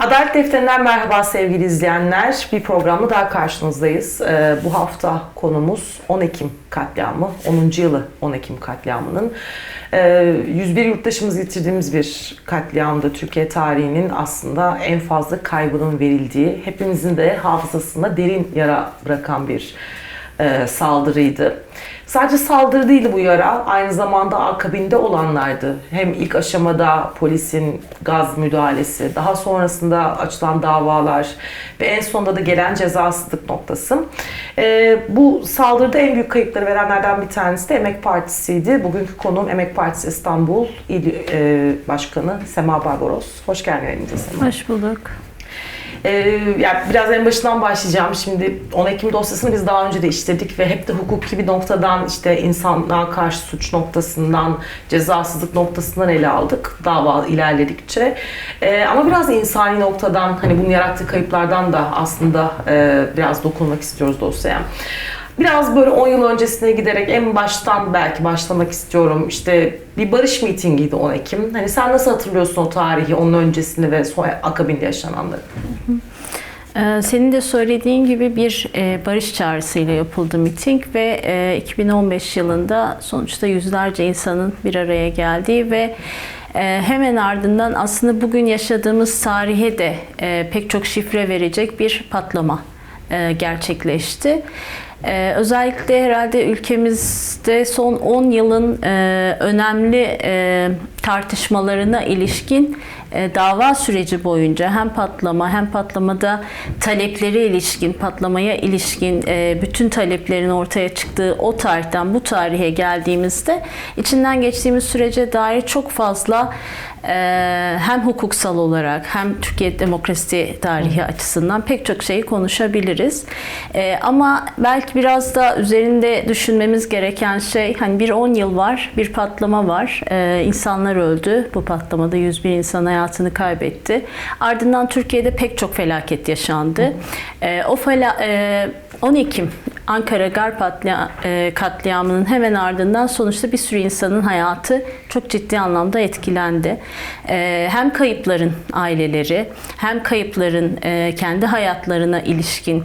Adalet Defterinden merhaba sevgili izleyenler. Bir programla daha karşınızdayız. Ee, bu hafta konumuz 10 Ekim katliamı, 10. yılı 10 Ekim katliamının. Ee, 101 yurttaşımız yitirdiğimiz bir katliamda Türkiye tarihinin aslında en fazla kaybının verildiği, hepimizin de hafızasında derin yara bırakan bir e, saldırıydı. Sadece saldırı değildi bu yara, aynı zamanda akabinde olanlardı. Hem ilk aşamada polisin gaz müdahalesi, daha sonrasında açılan davalar ve en sonunda da gelen cezasızlık noktası. E, bu saldırıda en büyük kayıpları verenlerden bir tanesi de Emek Partisi'ydi. Bugünkü konuğum Emek Partisi İstanbul İl e, Başkanı Sema Barbaros. Hoş geldin yayınımıza Sema. Hoş bulduk. Ee, yani biraz en başından başlayacağım. Şimdi 10 Ekim dosyasını biz daha önce de işledik ve hep de hukuki bir noktadan işte insanlığa karşı suç noktasından, cezasızlık noktasından ele aldık dava ilerledikçe. Ee, ama biraz insani noktadan hani bunun yarattığı kayıplardan da aslında e, biraz dokunmak istiyoruz dosyaya. Biraz böyle 10 yıl öncesine giderek en baştan belki başlamak istiyorum. İşte bir barış mitingiydi 10 Ekim. Hani sen nasıl hatırlıyorsun o tarihi, onun öncesini ve sonra akabinde yaşananları? Ee, Senin de söylediğin gibi bir e, barış çağrısıyla yapıldı miting ve e, 2015 yılında sonuçta yüzlerce insanın bir araya geldiği ve e, hemen ardından aslında bugün yaşadığımız tarihe de e, pek çok şifre verecek bir patlama e, gerçekleşti. Ee, özellikle herhalde ülkemizde son 10 yılın e, önemli e, tartışmalarına ilişkin e, dava süreci boyunca hem patlama hem patlamada taleplere ilişkin, patlamaya ilişkin e, bütün taleplerin ortaya çıktığı o tarihten bu tarihe geldiğimizde içinden geçtiğimiz sürece dair çok fazla hem hukuksal olarak hem Türkiye demokrasi tarihi açısından pek çok şeyi konuşabiliriz. E, ama belki biraz da üzerinde düşünmemiz gereken şey hani bir 10 yıl var, bir patlama var. E, insanlar öldü. Bu patlamada 101 insan hayatını kaybetti. Ardından Türkiye'de pek çok felaket yaşandı. E, o fela, e, 10 Ekim Ankara atla- e, katliamının hemen ardından sonuçta bir sürü insanın hayatı çok ciddi anlamda etkilendi. E, Hem kayıpların aileleri hem kayıpların e, kendi hayatlarına ilişkin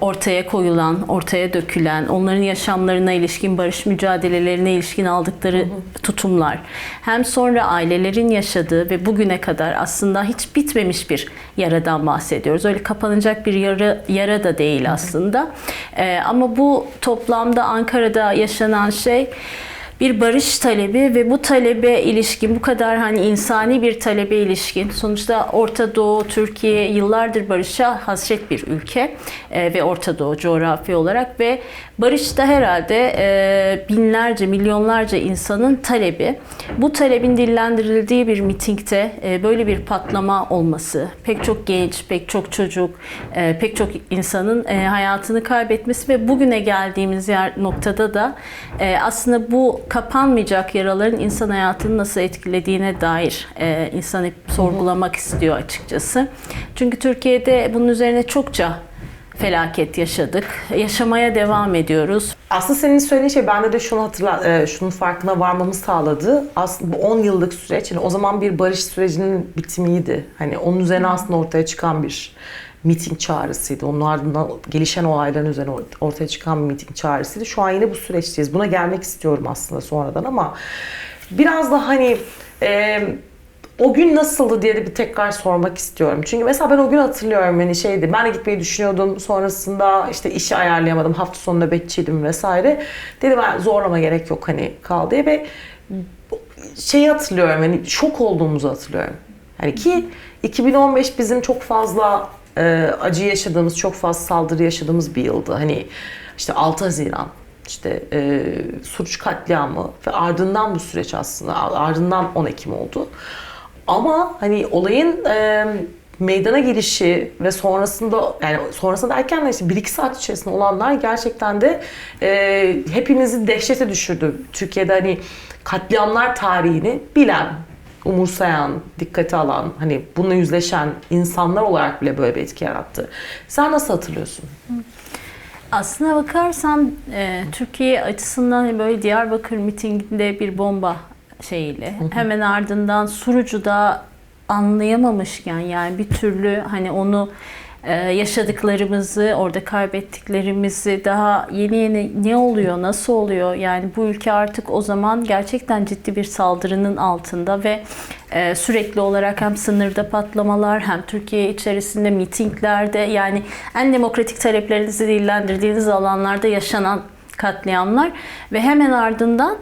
ortaya koyulan, ortaya dökülen, onların yaşamlarına ilişkin, barış mücadelelerine ilişkin aldıkları tutumlar, hem sonra ailelerin yaşadığı ve bugüne kadar aslında hiç bitmemiş bir yaradan bahsediyoruz. Öyle kapanacak bir yara, yara da değil aslında. Ee, ama bu toplamda Ankara'da yaşanan şey bir barış talebi ve bu talebe ilişkin bu kadar hani insani bir talebe ilişkin sonuçta Orta Doğu Türkiye yıllardır barışa hasret bir ülke e, ve Orta Doğu coğrafi olarak ve barış da herhalde e, binlerce milyonlarca insanın talebi. Bu talebin dillendirildiği bir mitingde e, böyle bir patlama olması, pek çok genç, pek çok çocuk, e, pek çok insanın e, hayatını kaybetmesi ve bugüne geldiğimiz yer noktada da e, aslında bu kapanmayacak yaraların insan hayatını nasıl etkilediğine dair e, insan hep sorgulamak istiyor açıkçası. Çünkü Türkiye'de bunun üzerine çokça felaket yaşadık. Yaşamaya devam ediyoruz. Aslında senin söylediğin şey bende de şunu hatırla, e, şunun farkına varmamı sağladı. Aslında bu 10 yıllık süreç, yani o zaman bir barış sürecinin bitimiydi. Hani onun üzerine aslında ortaya çıkan bir miting çağrısıydı. Onun ardından gelişen olayların üzerine ortaya çıkan bir miting çağrısıydı. Şu an yine bu süreçteyiz. Buna gelmek istiyorum aslında sonradan ama biraz da hani e, o gün nasıldı diye de bir tekrar sormak istiyorum. Çünkü mesela ben o gün hatırlıyorum hani şeydi ben de gitmeyi düşünüyordum. Sonrasında işte işi ayarlayamadım. Hafta sonu nöbetçiydim vesaire. Dedim ben zorlama gerek yok hani kal diye ve şeyi hatırlıyorum hani şok olduğumuzu hatırlıyorum. Hani ki 2015 bizim çok fazla e, acı yaşadığımız, çok fazla saldırı yaşadığımız bir yıldı. Hani işte 6 Haziran, işte e, Suruç katliamı ve ardından bu süreç aslında ardından 10 Ekim oldu. Ama hani olayın e, meydana gelişi ve sonrasında yani sonrasında derken de işte 1-2 saat içerisinde olanlar gerçekten de e, hepimizi dehşete düşürdü. Türkiye'de hani katliamlar tarihini bilen, umursayan, dikkate alan, hani bununla yüzleşen insanlar olarak bile böyle bir etki yarattı. Sen nasıl hatırlıyorsun? Aslına bakarsan e, Türkiye açısından hani böyle Diyarbakır mitinginde bir bomba şeyiyle hemen ardından Surucu'da anlayamamışken yani bir türlü hani onu yaşadıklarımızı, orada kaybettiklerimizi daha yeni yeni ne oluyor, nasıl oluyor? Yani bu ülke artık o zaman gerçekten ciddi bir saldırının altında ve e, sürekli olarak hem sınırda patlamalar hem Türkiye içerisinde mitinglerde yani en demokratik taleplerinizi dillendirdiğiniz alanlarda yaşanan katliamlar ve hemen ardından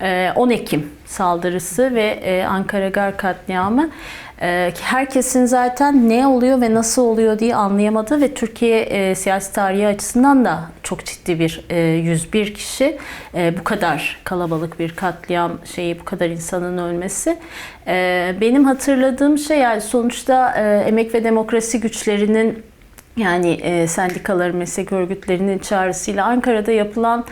e, 10 Ekim saldırısı ve e, Ankara Gar katliamı e, herkesin zaten ne oluyor ve nasıl oluyor diye anlayamadığı ve Türkiye e, siyasi tarihi açısından da çok ciddi bir e, 101 kişi e, bu kadar kalabalık bir katliam şeyi bu kadar insanın ölmesi. E, benim hatırladığım şey yani sonuçta e, emek ve demokrasi güçlerinin yani e, sendikaların, meslek örgütlerinin çağrısıyla Ankara'da yapılan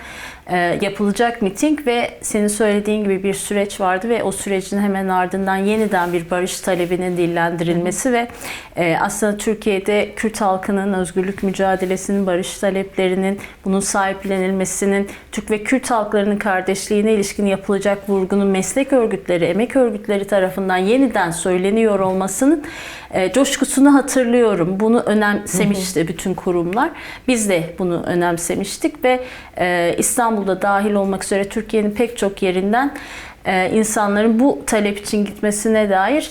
yapılacak miting ve senin söylediğin gibi bir süreç vardı ve o sürecin hemen ardından yeniden bir barış talebinin dillendirilmesi ve e, aslında Türkiye'de Kürt halkının özgürlük mücadelesinin, barış taleplerinin, bunun sahiplenilmesinin, Türk ve Kürt halklarının kardeşliğine ilişkin yapılacak vurgunun meslek örgütleri, emek örgütleri tarafından yeniden söyleniyor olmasının e, coşkusunu hatırlıyorum. Bunu önemsemişti bütün kurumlar. Biz de bunu önemsemiştik ve e, İstanbul'da dahil olmak üzere Türkiye'nin pek çok yerinden e, insanların bu talep için gitmesine dair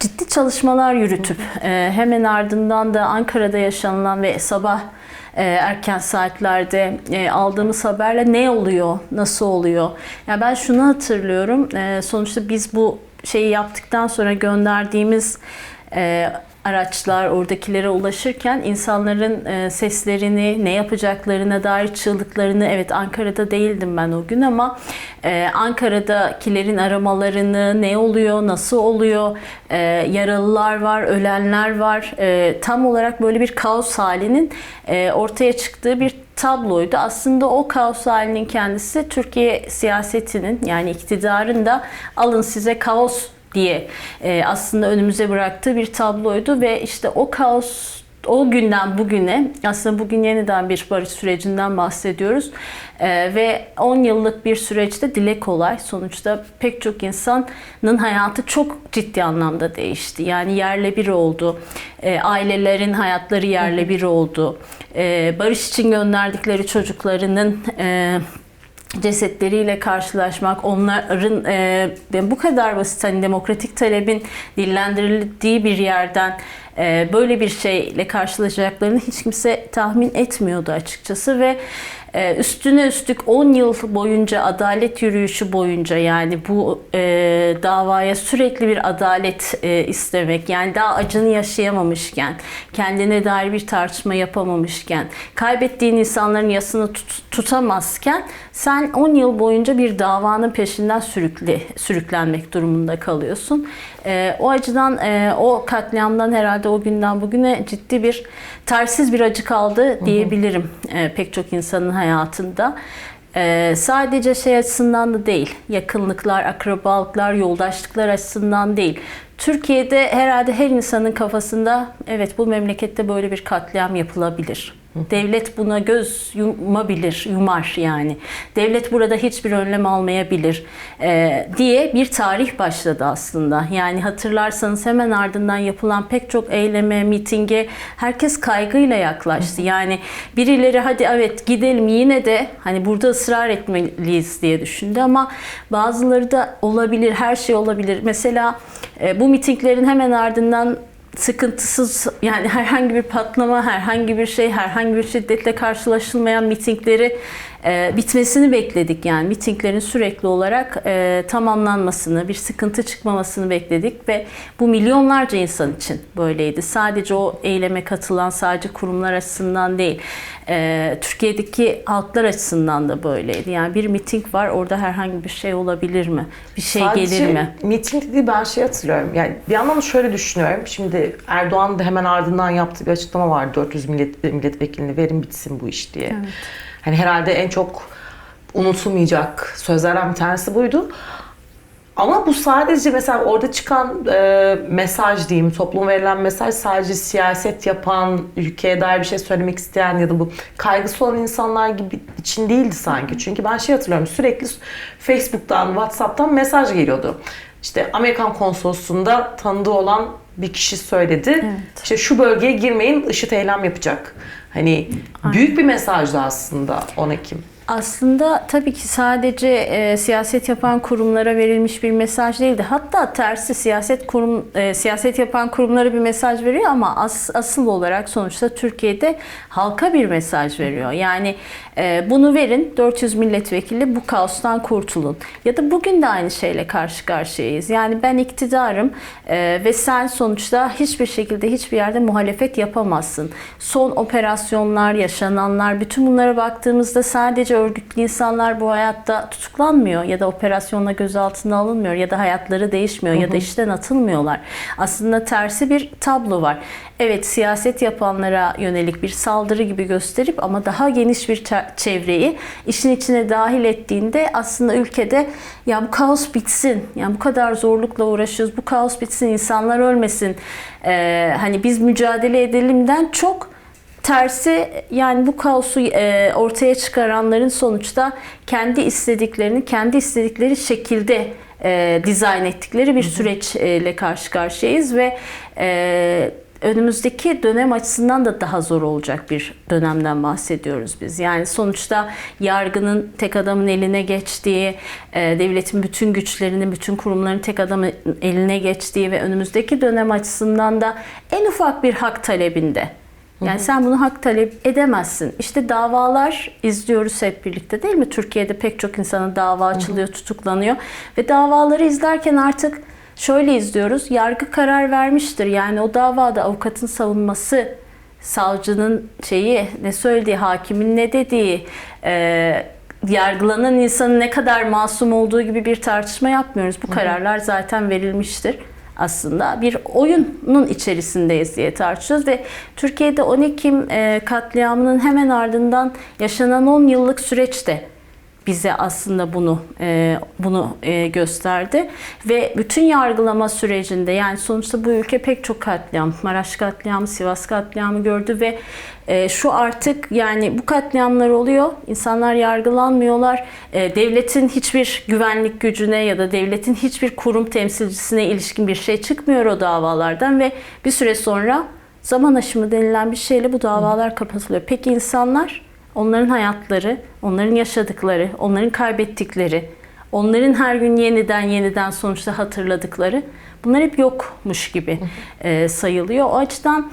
ciddi çalışmalar yürütüp e, hemen ardından da Ankara'da yaşanılan ve sabah e, erken saatlerde aldığımız haberle ne oluyor, nasıl oluyor? Yani ben şunu hatırlıyorum. Sonuçta biz bu şeyi yaptıktan sonra gönderdiğimiz araçlar oradakilere ulaşırken insanların e, seslerini, ne yapacaklarına dair çığlıklarını evet Ankara'da değildim ben o gün ama e, Ankara'dakilerin aramalarını, ne oluyor, nasıl oluyor, e, yaralılar var, ölenler var. Tam olarak böyle bir kaos halinin ortaya çıktığı bir tabloydu. Aslında o kaos halinin kendisi Türkiye siyasetinin yani iktidarın da alın size kaos diye e, aslında önümüze bıraktığı bir tabloydu ve işte o kaos o günden bugüne aslında bugün yeniden bir barış sürecinden bahsediyoruz E, ve 10 yıllık bir süreçte dile kolay sonuçta pek çok insanın hayatı çok ciddi anlamda değişti. Yani yerle bir oldu E, ailelerin hayatları yerle bir oldu E, barış için gönderdikleri çocuklarının e, cesetleriyle karşılaşmak, onların e, bu kadar basit hani demokratik talebin dillendirildiği bir yerden e, böyle bir şeyle karşılaşacaklarını hiç kimse tahmin etmiyordu açıkçası ve e, üstüne üstlük 10 yıl boyunca adalet yürüyüşü boyunca yani bu e, davaya sürekli bir adalet e, istemek yani daha acını yaşayamamışken kendine dair bir tartışma yapamamışken kaybettiğin insanların yasını tut- tutamazken sen 10 yıl boyunca bir davanın peşinden sürükle, sürüklenmek durumunda kalıyorsun. E, o açıdan e, o katliamdan herhalde o günden bugüne ciddi bir tersiz bir acı kaldı diyebilirim e, pek çok insanın hayatında. E, sadece şey açısından da değil, yakınlıklar, akrabalıklar, yoldaşlıklar açısından değil. Türkiye'de herhalde her insanın kafasında evet bu memlekette böyle bir katliam yapılabilir. Devlet buna göz yumabilir, yumar yani. Devlet burada hiçbir önlem almayabilir e, diye bir tarih başladı aslında. Yani hatırlarsanız hemen ardından yapılan pek çok eyleme, mitinge herkes kaygıyla yaklaştı. Yani birileri hadi evet gidelim yine de hani burada ısrar etmeliyiz diye düşündü ama bazıları da olabilir, her şey olabilir. Mesela e, bu mitinglerin hemen ardından sıkıntısız yani herhangi bir patlama, herhangi bir şey, herhangi bir şiddetle karşılaşılmayan mitingleri e, bitmesini bekledik. Yani mitinglerin sürekli olarak e, tamamlanmasını, bir sıkıntı çıkmamasını bekledik ve bu milyonlarca insan için böyleydi. Sadece o eyleme katılan sadece kurumlar açısından değil, e, Türkiye'deki halklar açısından da böyleydi. Yani bir miting var, orada herhangi bir şey olabilir mi? Bir şey Sadece gelir mi? miting dediği ben şey hatırlıyorum. Yani bir yandan da şöyle düşünüyorum. Şimdi Erdoğan da hemen ardından yaptığı bir açıklama var. 400 millet, milletvekilini verin bitsin bu iş diye. Hani herhalde en çok unutulmayacak sözlerden bir tanesi buydu. Ama bu sadece mesela orada çıkan e, mesaj diyeyim, topluma verilen mesaj sadece siyaset yapan, ülkeye dair bir şey söylemek isteyen ya da bu kaygısı olan insanlar gibi için değildi sanki. Çünkü ben şey hatırlıyorum sürekli Facebook'tan, Whatsapp'tan mesaj geliyordu. işte Amerikan konsolosluğunda tanıdığı olan bir kişi söyledi. Evet. İşte şu bölgeye girmeyin, IŞİD eylem yapacak. Hani büyük bir mesajdı aslında 10 Ekim. Aslında tabii ki sadece e, siyaset yapan kurumlara verilmiş bir mesaj değildi. Hatta tersi siyaset kurum e, siyaset yapan kurumlara bir mesaj veriyor ama as, asıl olarak sonuçta Türkiye'de halka bir mesaj veriyor. Yani e, bunu verin 400 milletvekili bu kaostan kurtulun. Ya da bugün de aynı şeyle karşı karşıyayız. Yani ben iktidarım e, ve sen sonuçta hiçbir şekilde hiçbir yerde muhalefet yapamazsın. Son operasyonlar, yaşananlar bütün bunlara baktığımızda sadece örgütlü insanlar bu hayatta tutuklanmıyor ya da operasyonla gözaltına alınmıyor ya da hayatları değişmiyor ya da işten atılmıyorlar. Aslında tersi bir tablo var. Evet siyaset yapanlara yönelik bir saldırı gibi gösterip ama daha geniş bir çe- çevreyi işin içine dahil ettiğinde aslında ülkede ya bu kaos bitsin. Yani bu kadar zorlukla uğraşıyoruz. Bu kaos bitsin, insanlar ölmesin. Ee, hani biz mücadele edelimden çok tersi yani bu kaosu e, ortaya çıkaranların sonuçta kendi istediklerini kendi istedikleri şekilde e, dizayn ettikleri bir süreçle karşı karşıyayız ve e, önümüzdeki dönem açısından da daha zor olacak bir dönemden bahsediyoruz biz. Yani sonuçta yargının tek adamın eline geçtiği, e, devletin bütün güçlerinin, bütün kurumların tek adamın eline geçtiği ve önümüzdeki dönem açısından da en ufak bir hak talebinde yani sen bunu hak talep edemezsin. İşte davalar izliyoruz hep birlikte değil mi? Türkiye'de pek çok insana dava açılıyor, tutuklanıyor. Ve davaları izlerken artık şöyle izliyoruz. Yargı karar vermiştir. Yani o davada avukatın savunması, savcının şeyi, ne söylediği, hakimin ne dediği, e, yargılanan insanın ne kadar masum olduğu gibi bir tartışma yapmıyoruz. Bu kararlar zaten verilmiştir aslında bir oyunun içerisindeyiz diye tartışıyoruz. Ve Türkiye'de 10 Ekim e, katliamının hemen ardından yaşanan 10 yıllık süreçte bize aslında bunu e, bunu e, gösterdi ve bütün yargılama sürecinde yani sonuçta bu ülke pek çok katliam, Maraş katliamı, Sivas katliamı gördü ve e, şu artık yani bu katliamlar oluyor, insanlar yargılanmıyorlar, e, devletin hiçbir güvenlik gücüne ya da devletin hiçbir kurum temsilcisine ilişkin bir şey çıkmıyor o davalardan ve bir süre sonra zaman aşımı denilen bir şeyle bu davalar kapatılıyor. Peki insanlar onların hayatları, onların yaşadıkları, onların kaybettikleri, onların her gün yeniden yeniden sonuçta hatırladıkları bunlar hep yokmuş gibi e, sayılıyor. O açıdan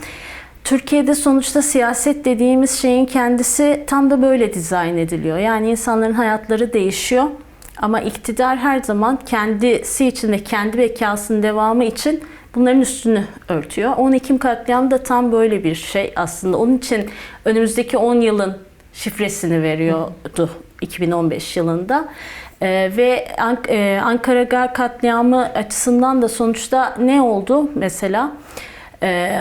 Türkiye'de sonuçta siyaset dediğimiz şeyin kendisi tam da böyle dizayn ediliyor. Yani insanların hayatları değişiyor. Ama iktidar her zaman kendisi için ve kendi bekasının devamı için bunların üstünü örtüyor. 10 Ekim katliamı da tam böyle bir şey aslında. Onun için önümüzdeki 10 yılın şifresini veriyordu 2015 yılında. Ee, ve Ank- e, Ankara Gar katliamı açısından da sonuçta ne oldu mesela? Ee,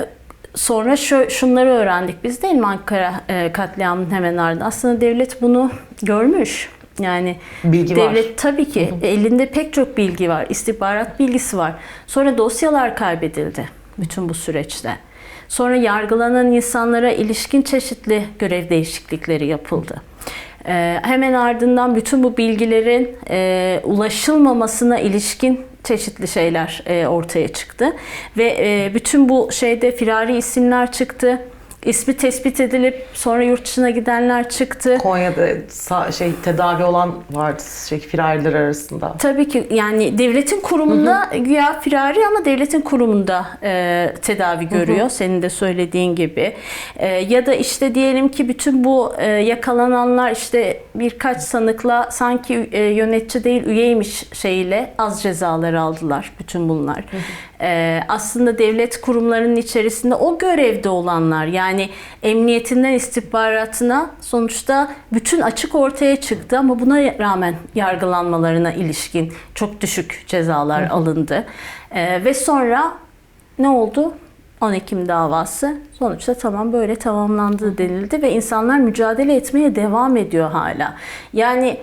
sonra şu, şunları öğrendik biz değil mi Ankara e, katliamının hemen ardından? Aslında devlet bunu görmüş. Yani Bilgi var. devlet tabii ki elinde pek çok bilgi var, istihbarat bilgisi var. Sonra dosyalar kaybedildi bütün bu süreçte. Sonra yargılanan insanlara ilişkin çeşitli görev değişiklikleri yapıldı. Ee, hemen ardından bütün bu bilgilerin e, ulaşılmamasına ilişkin çeşitli şeyler e, ortaya çıktı ve e, bütün bu şeyde firari isimler çıktı. İsmi tespit edilip sonra yurt dışına gidenler çıktı. Konya'da şey tedavi olan vardı şey firariler arasında. Tabii ki yani devletin kurumunda güya firari ama devletin kurumunda e, tedavi görüyor senin de söylediğin gibi. E, ya da işte diyelim ki bütün bu e, yakalananlar işte birkaç sanıkla sanki e, yönetici değil üyeymiş şeyiyle az cezalar aldılar bütün bunlar. E, aslında devlet kurumlarının içerisinde o görevde olanlar yani emniyetinden istihbaratına sonuçta bütün açık ortaya çıktı ama buna rağmen yargılanmalarına ilişkin çok düşük cezalar alındı. E, ve sonra ne oldu? 10 Ekim davası sonuçta tamam böyle tamamlandı denildi ve insanlar mücadele etmeye devam ediyor hala. Yani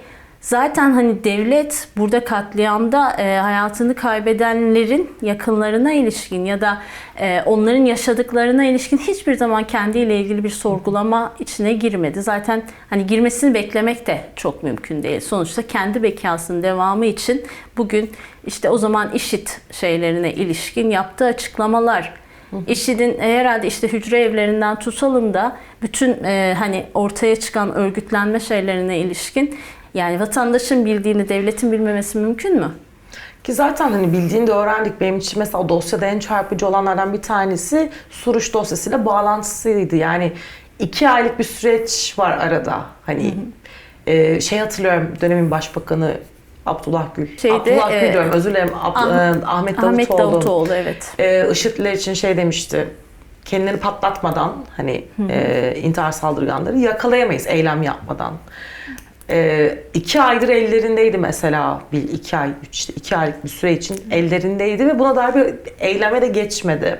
Zaten hani devlet burada katliamda e, hayatını kaybedenlerin yakınlarına ilişkin ya da e, onların yaşadıklarına ilişkin hiçbir zaman kendiyle ilgili bir sorgulama içine girmedi. Zaten hani girmesini beklemek de çok mümkün değil. Sonuçta kendi bekasının devamı için bugün işte o zaman işit şeylerine ilişkin yaptığı açıklamalar IŞİD'in herhalde işte hücre evlerinden tutalım da bütün e, hani ortaya çıkan örgütlenme şeylerine ilişkin yani vatandaşın bildiğini devletin bilmemesi mümkün mü? Ki zaten hani bildiğini de öğrendik. Benim için mesela dosyada en çarpıcı olanlardan bir tanesi Suruç dosyasıyla bağlantısıydı. Yani iki aylık bir süreç var arada. Hani e, şey hatırlıyorum dönemin başbakanı Abdullah Gül. Şeyde, Abdullah Gül e, diyorum özür dilerim. Ab- Ah- e, Ahmet Davutoğlu. Ahmet Davutoğlu evet. e, IŞİD'ler için şey demişti. Kendilerini patlatmadan hani e, intihar saldırganları yakalayamayız eylem yapmadan. E, iki aydır ellerindeydi mesela bir iki ay, üç, iki aylık bir süre için ellerindeydi ve buna dair bir eyleme de geçmedi.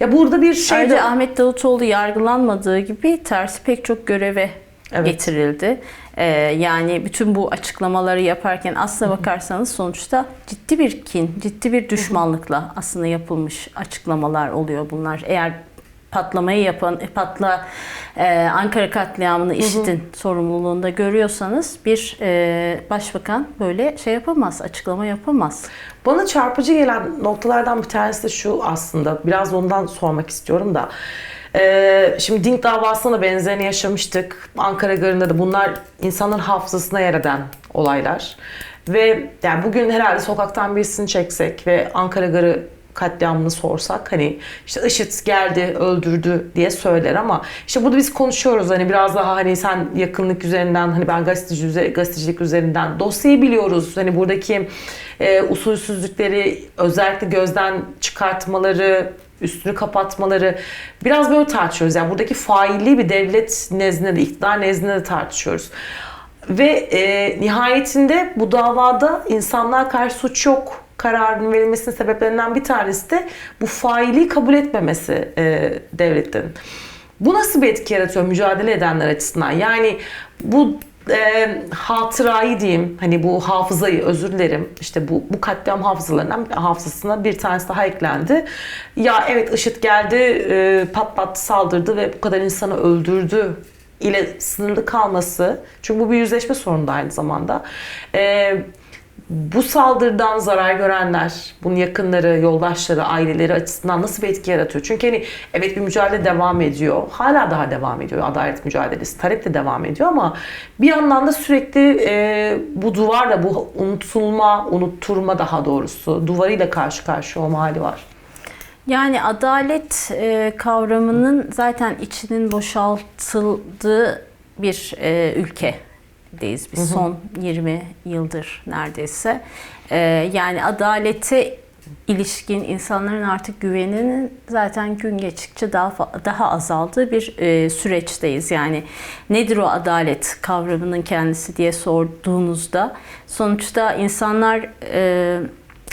Ya burada bir şey Ayrıca de Ahmet Davutoğlu yargılanmadığı gibi tersi pek çok göreve Evet. getirildi. Ee, yani bütün bu açıklamaları yaparken aslına bakarsanız sonuçta ciddi bir kin, ciddi bir düşmanlıkla aslında yapılmış açıklamalar oluyor bunlar. Eğer patlamayı yapan, e, patla e, Ankara katliamını IŞİD'in sorumluluğunda görüyorsanız bir e, başbakan böyle şey yapamaz, açıklama yapamaz. Bana çarpıcı gelen noktalardan bir tanesi de şu aslında. Biraz ondan sormak istiyorum da. Ee, şimdi Dink davasına benzerini yaşamıştık. Ankara Garı'nda da bunlar insanların hafızasına yer eden olaylar. Ve yani bugün herhalde sokaktan birisini çeksek ve Ankara Garı katliamını sorsak hani işte IŞİD geldi öldürdü diye söyler ama işte burada biz konuşuyoruz hani biraz daha hani sen yakınlık üzerinden hani ben gazeteci üze- gazetecilik üzerinden dosyayı biliyoruz hani buradaki e, usulsüzlükleri özellikle gözden çıkartmaları üstünü kapatmaları biraz böyle tartışıyoruz. Yani buradaki failliği bir devlet nezdinde de iktidar nezdinde de tartışıyoruz. Ve e, nihayetinde bu davada insanlığa karşı suç yok kararının verilmesinin sebeplerinden bir tanesi de bu faili kabul etmemesi e, devletin. Bu nasıl bir etki yaratıyor mücadele edenler açısından? Yani bu e, hatırayı diyeyim, hani bu hafızayı özür dilerim. İşte bu, bu katliam hafızalarından hafızasına bir tanesi daha eklendi. Ya evet IŞİD geldi, e, patlattı, saldırdı ve bu kadar insanı öldürdü ile sınırlı kalması. Çünkü bu bir yüzleşme sorunu da aynı zamanda. E, bu saldırıdan zarar görenler, bunun yakınları, yoldaşları, aileleri açısından nasıl bir etki yaratıyor? Çünkü hani evet bir mücadele devam ediyor. Hala daha devam ediyor adalet mücadelesi. Talep de devam ediyor ama bir yandan da sürekli e, bu duvarla, bu unutulma, unutturma daha doğrusu duvarıyla karşı karşıya olma hali var. Yani adalet e, kavramının zaten içinin boşaltıldığı bir e, ülkedeyiz biz son 20 yıldır neredeyse. E, yani adalete ilişkin insanların artık güveninin zaten gün geçtikçe daha daha azaldığı bir e, süreçteyiz. Yani nedir o adalet kavramının kendisi diye sorduğunuzda sonuçta insanlar e,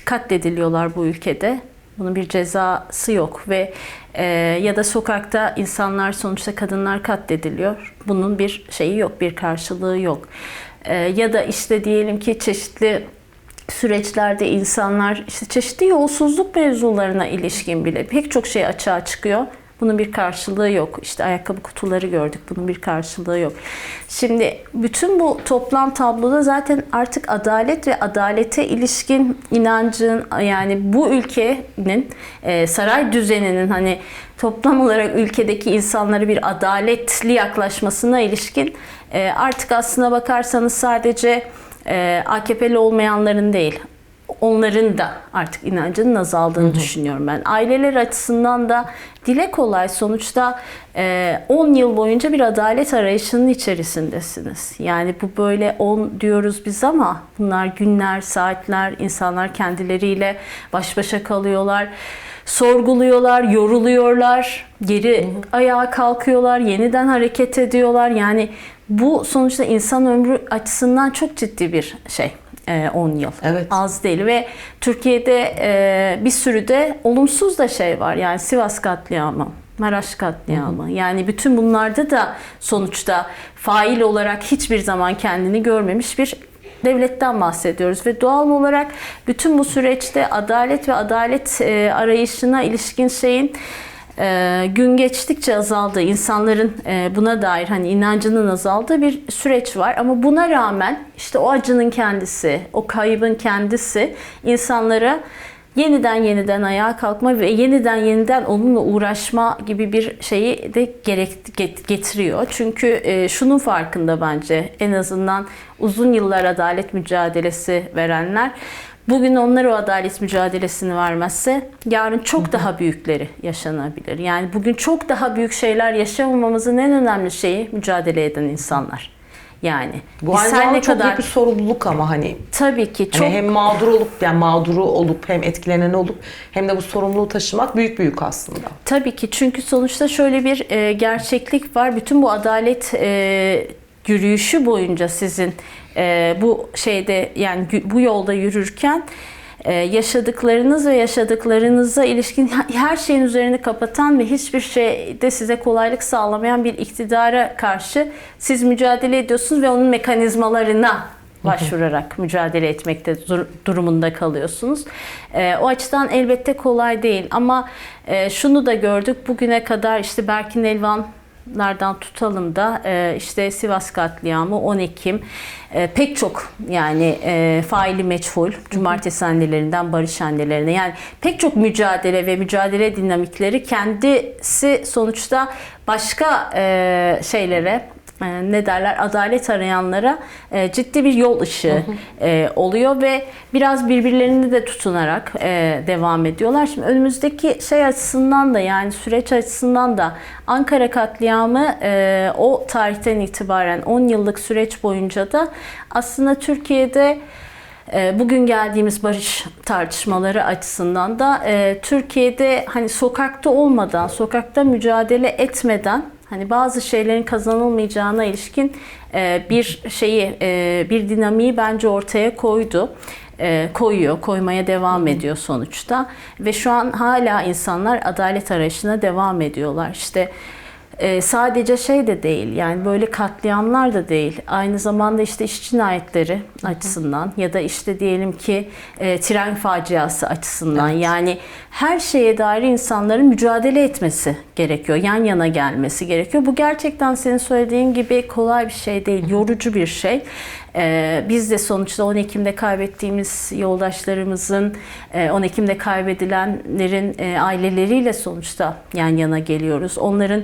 katlediliyorlar bu ülkede. Bunun bir cezası yok ve e, ya da sokakta insanlar sonuçta kadınlar katlediliyor. Bunun bir şeyi yok, bir karşılığı yok. E, ya da işte diyelim ki çeşitli süreçlerde insanlar işte çeşitli yolsuzluk mevzularına ilişkin bile pek çok şey açığa çıkıyor. Bunun bir karşılığı yok. İşte ayakkabı kutuları gördük. Bunun bir karşılığı yok. Şimdi bütün bu toplam tabloda zaten artık adalet ve adalete ilişkin inancın yani bu ülkenin e, saray düzeninin hani toplam olarak ülkedeki insanları bir adaletli yaklaşmasına ilişkin e, artık aslına bakarsanız sadece e, AKP'li olmayanların değil onların da artık inancının azaldığını düşünüyorum ben. Aileler açısından da dile kolay sonuçta e, 10 yıl boyunca bir adalet arayışının içerisindesiniz. Yani bu böyle 10 diyoruz biz ama bunlar günler, saatler, insanlar kendileriyle baş başa kalıyorlar. Sorguluyorlar, yoruluyorlar, geri ayağa kalkıyorlar, yeniden hareket ediyorlar. Yani bu sonuçta insan ömrü açısından çok ciddi bir şey. E, 10 yıl. Evet. Az değil ve Türkiye'de e, bir sürü de olumsuz da şey var. Yani Sivas katliamı, Maraş katliamı. Yani bütün bunlarda da sonuçta fail olarak hiçbir zaman kendini görmemiş bir devletten bahsediyoruz ve doğal olarak bütün bu süreçte adalet ve adalet e, arayışına ilişkin şeyin e, gün geçtikçe azaldığı, insanların e, buna dair hani inancının azaldığı bir süreç var. Ama buna rağmen işte o acının kendisi, o kaybın kendisi insanlara yeniden yeniden ayağa kalkma ve yeniden yeniden onunla uğraşma gibi bir şeyi de gerek get- getiriyor. Çünkü e, şunun farkında bence en azından uzun yıllar adalet mücadelesi verenler bugün onlar o adalet mücadelesini vermezse yarın çok daha büyükleri yaşanabilir. Yani bugün çok daha büyük şeyler yaşamamamızın en önemli şeyi mücadele eden insanlar. Yani Bu aynı zamanda ne çok kadar büyük bir sorumluluk ama hani tabii ki Hani çok hem mağdur olup yani mağduru olup hem etkilenen olup hem de bu sorumluluğu taşımak büyük büyük aslında. Tabii ki çünkü sonuçta şöyle bir e, gerçeklik var. Bütün bu adalet e, yürüyüşü boyunca sizin e, bu şeyde yani bu yolda yürürken e, yaşadıklarınız ve yaşadıklarınıza ilişkin her şeyin üzerini kapatan ve hiçbir şeyde size kolaylık sağlamayan bir iktidara karşı siz mücadele ediyorsunuz ve onun mekanizmalarına başvurarak mücadele etmekte dur- durumunda kalıyorsunuz. Ee, o açıdan elbette kolay değil ama e, şunu da gördük bugüne kadar işte Berkin Elvanlardan tutalım da e, işte Sivas katliamı 10 Ekim e, pek çok yani e, faili meçhul cumartesi annelerinden barış annelerine. Yani pek çok mücadele ve mücadele dinamikleri kendisi sonuçta başka e, şeylere ne derler adalet arayanlara e, ciddi bir yol ışığı e, oluyor ve biraz birbirlerini de tutunarak e, devam ediyorlar. Şimdi önümüzdeki şey açısından da yani süreç açısından da Ankara katliamı o tarihten itibaren 10 yıllık süreç boyunca da aslında Türkiye'de Bugün geldiğimiz barış tartışmaları açısından da Türkiye'de hani sokakta olmadan, sokakta mücadele etmeden hani bazı şeylerin kazanılmayacağına ilişkin e, bir şeyi, e, bir dinamiği bence ortaya koydu. E, koyuyor, koymaya devam ediyor sonuçta ve şu an hala insanlar adalet arayışına devam ediyorlar. İşte ee, sadece şey de değil yani böyle katliamlar da değil. Aynı zamanda işte iş cinayetleri açısından ya da işte diyelim ki e, tren faciası açısından. Yani her şeye dair insanların mücadele etmesi gerekiyor yan yana gelmesi gerekiyor. Bu gerçekten senin söylediğin gibi kolay bir şey değil yorucu bir şey ee, biz de sonuçta 10 Ekim'de kaybettiğimiz yoldaşlarımızın, e, 10 Ekim'de kaybedilenlerin e, aileleriyle sonuçta yan yana geliyoruz. Onların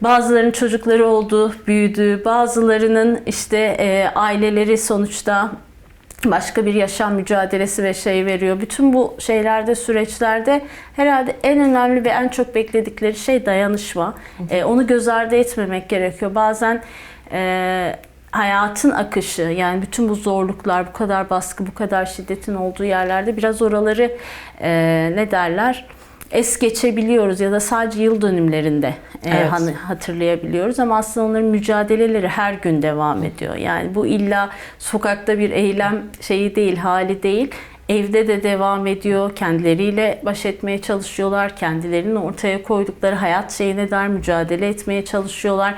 bazılarının çocukları oldu, büyüdü, bazılarının işte e, aileleri sonuçta başka bir yaşam mücadelesi ve şey veriyor. Bütün bu şeylerde, süreçlerde herhalde en önemli ve en çok bekledikleri şey dayanışma. E, onu göz ardı etmemek gerekiyor. Bazen e, hayatın akışı yani bütün bu zorluklar, bu kadar baskı, bu kadar şiddetin olduğu yerlerde biraz oraları e, ne derler es geçebiliyoruz ya da sadece yıl dönümlerinde e, Evet. hani hatırlayabiliyoruz ama aslında onların mücadeleleri her gün devam ediyor. Yani bu illa sokakta bir eylem şeyi değil, hali değil. Evde de devam ediyor. Kendileriyle baş etmeye çalışıyorlar. Kendilerinin ortaya koydukları hayat şeyine dair mücadele etmeye çalışıyorlar.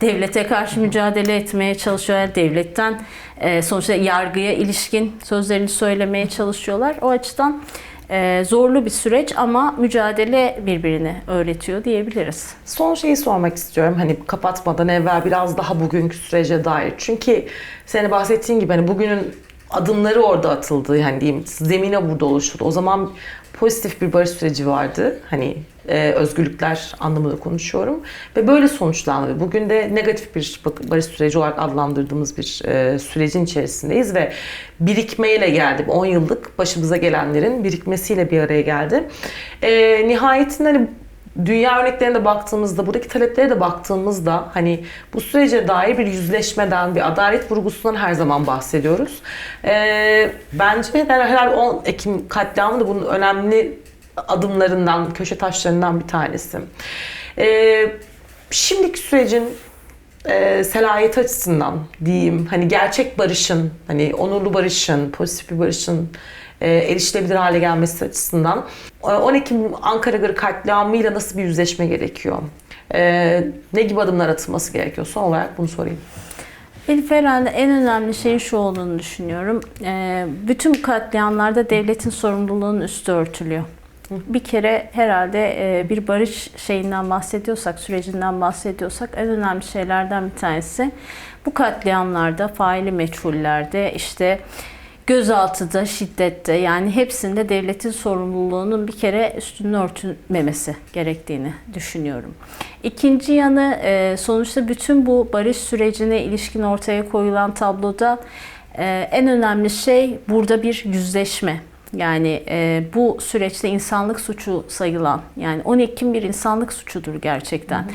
Devlete karşı mücadele etmeye çalışıyorlar. Devletten e, sonuçta yargıya ilişkin sözlerini söylemeye çalışıyorlar. O açıdan e, zorlu bir süreç ama mücadele birbirini öğretiyor diyebiliriz. Son şeyi sormak istiyorum hani kapatmadan evvel biraz daha bugünkü sürece dair. Çünkü senin bahsettiğin gibi hani bugünün adımları orada atıldı yani diyeyim zemine burada oluşturdu. O zaman pozitif bir barış süreci vardı. Hani e, özgürlükler anlamında konuşuyorum. Ve böyle sonuçlandı. Bugün de negatif bir barış süreci olarak adlandırdığımız bir e, sürecin içerisindeyiz ve birikmeyle geldi. 10 yıllık başımıza gelenlerin birikmesiyle bir araya geldi. E, nihayetinde hani dünya örneklerine de baktığımızda, buradaki taleplere de baktığımızda hani bu sürece dair bir yüzleşmeden, bir adalet vurgusundan her zaman bahsediyoruz. Ee, bence de herhalde 10 Ekim katliamı da bunun önemli adımlarından, köşe taşlarından bir tanesi. Ee, şimdiki sürecin e, selayeti açısından diyeyim hani gerçek barışın hani onurlu barışın pozitif bir barışın erişilebilir hale gelmesi açısından e, 10 Ekim Ankara Garı katliamıyla nasıl bir yüzleşme gerekiyor? E, ne gibi adımlar atılması gerekiyor? Son olarak bunu sorayım. Elif herhalde en önemli şeyin şu olduğunu düşünüyorum. Bütün katliamlarda devletin sorumluluğunun üstü örtülüyor. Bir kere herhalde e, bir barış şeyinden bahsediyorsak, sürecinden bahsediyorsak en önemli şeylerden bir tanesi bu katliamlarda, faili meçhullerde, işte gözaltıda, şiddette yani hepsinde devletin sorumluluğunun bir kere üstünün örtülmemesi gerektiğini düşünüyorum. İkinci yanı e, sonuçta bütün bu barış sürecine ilişkin ortaya koyulan tabloda e, en önemli şey burada bir yüzleşme. Yani e, bu süreçte insanlık suçu sayılan, yani 10 Ekim bir insanlık suçudur gerçekten. E,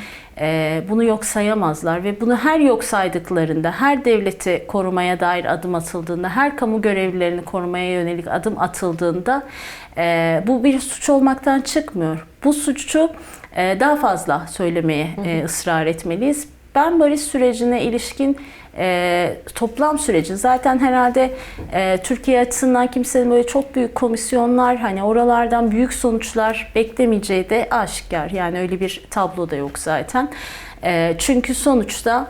bunu yok sayamazlar ve bunu her yok saydıklarında, her devleti korumaya dair adım atıldığında, her kamu görevlilerini korumaya yönelik adım atıldığında e, bu bir suç olmaktan çıkmıyor. Bu suçu e, daha fazla söylemeye e, ısrar etmeliyiz. Ben barış sürecine ilişkin e, toplam süreci zaten herhalde e, Türkiye açısından kimsenin böyle çok büyük komisyonlar hani oralardan büyük sonuçlar beklemeyeceği de aşikar. Yani öyle bir tablo da yok zaten. E, çünkü sonuçta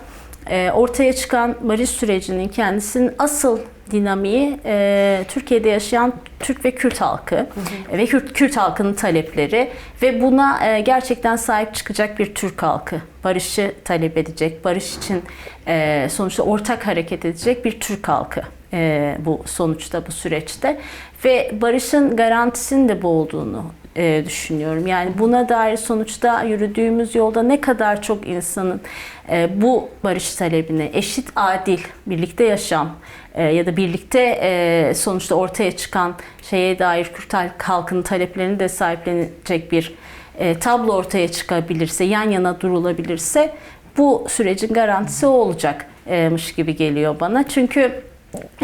e, ortaya çıkan barış sürecinin kendisinin asıl dinamiği e, Türkiye'de yaşayan Türk ve Kürt halkı e, ve Kürt, Kürt halkının talepleri ve buna e, gerçekten sahip çıkacak bir Türk halkı. Barışı talep edecek, barış için e, sonuçta ortak hareket edecek bir Türk halkı e, bu sonuçta bu süreçte ve barışın garantisinin de bu olduğunu e, düşünüyorum. Yani buna dair sonuçta yürüdüğümüz yolda ne kadar çok insanın e, bu barış talebine eşit, adil, birlikte yaşam e, ya da birlikte e, sonuçta ortaya çıkan şeye dair Kürt halkının taleplerini de sahiplenecek bir e, tablo ortaya çıkabilirse, yan yana durulabilirse bu sürecin garantisi olacakmış gibi geliyor bana. Çünkü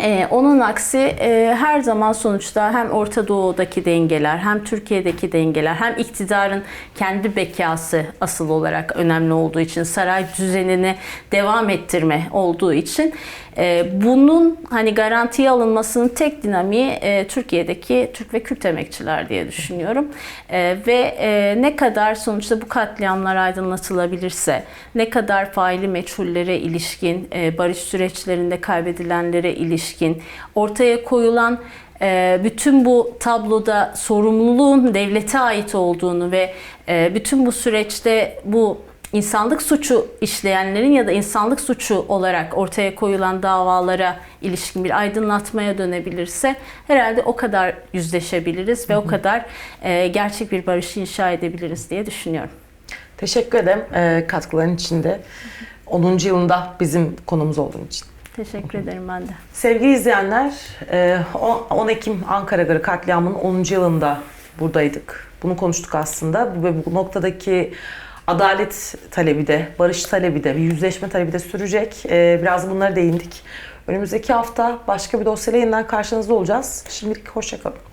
ee, onun aksi e, her zaman sonuçta hem Orta Doğu'daki dengeler hem Türkiye'deki dengeler hem iktidarın kendi bekası asıl olarak önemli olduğu için saray düzenini devam ettirme olduğu için bunun hani garantiye alınmasının tek dinamiği e, Türkiye'deki Türk ve Kürt emekçiler diye düşünüyorum. E, ve e, ne kadar sonuçta bu katliamlar aydınlatılabilirse, ne kadar faili meçhullere ilişkin, e, barış süreçlerinde kaybedilenlere ilişkin ortaya koyulan bütün bu tabloda sorumluluğun devlete ait olduğunu ve bütün bu süreçte bu insanlık suçu işleyenlerin ya da insanlık suçu olarak ortaya koyulan davalara ilişkin bir aydınlatmaya dönebilirse herhalde o kadar yüzleşebiliriz ve o kadar e, gerçek bir barışı inşa edebiliriz diye düşünüyorum. Teşekkür ederim e, katkıların içinde. 10. yılında bizim konumuz olduğun için. Teşekkür ederim ben de. Sevgili izleyenler, e, o- 10 Ekim Ankara Garı katliamının 10. yılında buradaydık. Bunu konuştuk aslında ve bu noktadaki adalet talebi de, barış talebi de, bir yüzleşme talebi de sürecek. E, Biraz bunlara değindik. Önümüzdeki hafta başka bir dosyayla yeniden karşınızda olacağız. Şimdilik hoşçakalın.